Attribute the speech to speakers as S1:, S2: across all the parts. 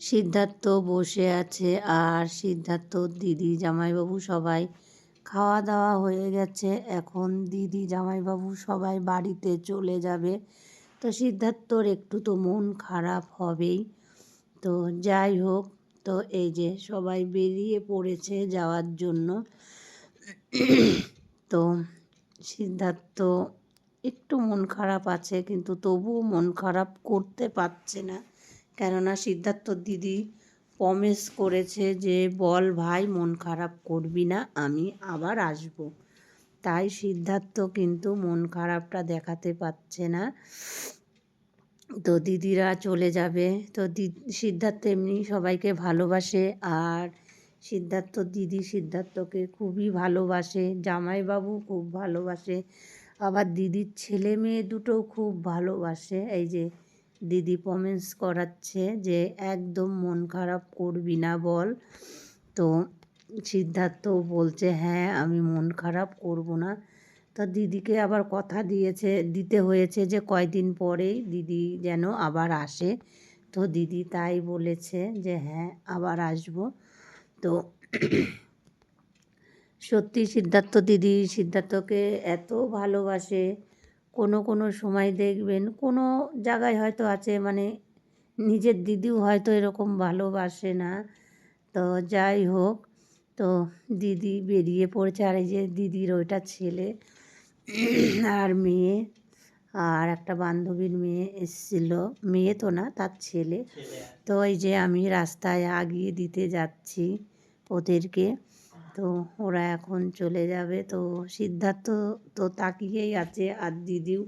S1: সিদ্ধার্থ বসে আছে আর সিদ্ধার্থ, দিদি, জামাইবাবু সবাই খাওয়া দাওয়া হয়ে গেছে। এখন দিদি, জামাইবাবু সবাই বাড়িতে চলে যাবে। তো সিদ্ধার্থর একটু তো মন খারাপ হবেই। তো যাই হোক, তো এই যে সবাই বেরিয়ে পড়েছে যাওয়ার জন্য। তো সিদ্ধার্থ একটু মন খারাপ আছে, কিন্তু তবুও মন খারাপ করতে পারছে না। কেননা সিদ্ধার্থ দিদি প্রমিস করেছে যে, বল ভাই, মন খারাপ করবি না, আমি আবার আসব। তাই সিদ্ধার্থ কিন্তু মন খারাপটা দেখাতে পারছে না। তো দিদিরা চলে যাবে। তো সিদ্ধার্থ এমনি সবাইকে ভালোবাসে আর সিদ্ধার্থ দিদি সিদ্ধার্থকে খুবই ভালোবাসে, জামাইবাবু খুব ভালোবাসে, আবার দিদির ছেলে মেয়ে দুটো খুব ভালোবাসে। এই যে দিদি প্রমিস করাচ্ছে যে, একদম মন খারাপ করবি না বল। তো সিদ্ধার্থ বলছে হ্যাঁ আমি মন খারাপ করব না। তো দিদিকে আবার কথা দিয়েছে, দিতে হয়েছে যে, কয়দিন পরেই দিদি যেন আবার আসে। তো দিদি তাই বলেছে যে হ্যাঁ আবার আসব। তো সত্যি সিদ্ধার্থ দিদি সিদ্ধার্থকে এত ভালোবাসে। কোনো কোনো সময় দেখবেন কোনো জায়গায় হয়তো আছে মানে নিজের দিদিও হয়তো এরকম ভালোবাসে না। তো যাই হোক তো দিদি বেরিয়ে পড়েছে আর এই যে দিদির ওইটা ছেলে আর মেয়ে আর একটা বান্ধবীর মেয়ে এসেছিল। মেয়ে তো না তার ছেলে। তো এই যে আমি রাস্তায় আগিয়ে দিতে যাচ্ছি ওদেরকে। তো ওরা এখন চলে যাবে। তো সিদ্ধার্থ তো তাকিয়েই আছে আর দিদিও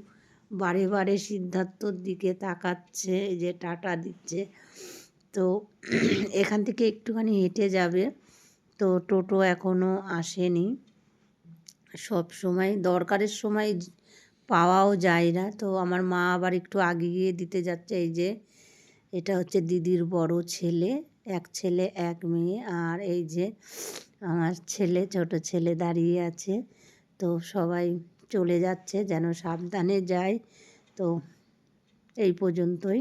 S1: বারে বারে সিদ্ধার্থর দিকে তাকাচ্ছে যে টাটা দিচ্ছে। তো এখান থেকে একটুখানি হেঁটে যাবে। তো টোটো এখনও আসেনি। সব সময় দরকারের সময় পাওয়াও যায় না। তো আমার মা আবার একটু আগিয়ে দিতে যাচ্ছে, এই যে এটা হচ্ছে দিদির বড় ছেলে, এক ছেলে, এক মেয়ে, আর এই যে আমার ছেলে, ছোট ছেলে দাঁড়িয়ে আছে। তো সবাই চলে যাচ্ছে, যেন সাবধানে যায়। তো এই পর্যন্তই।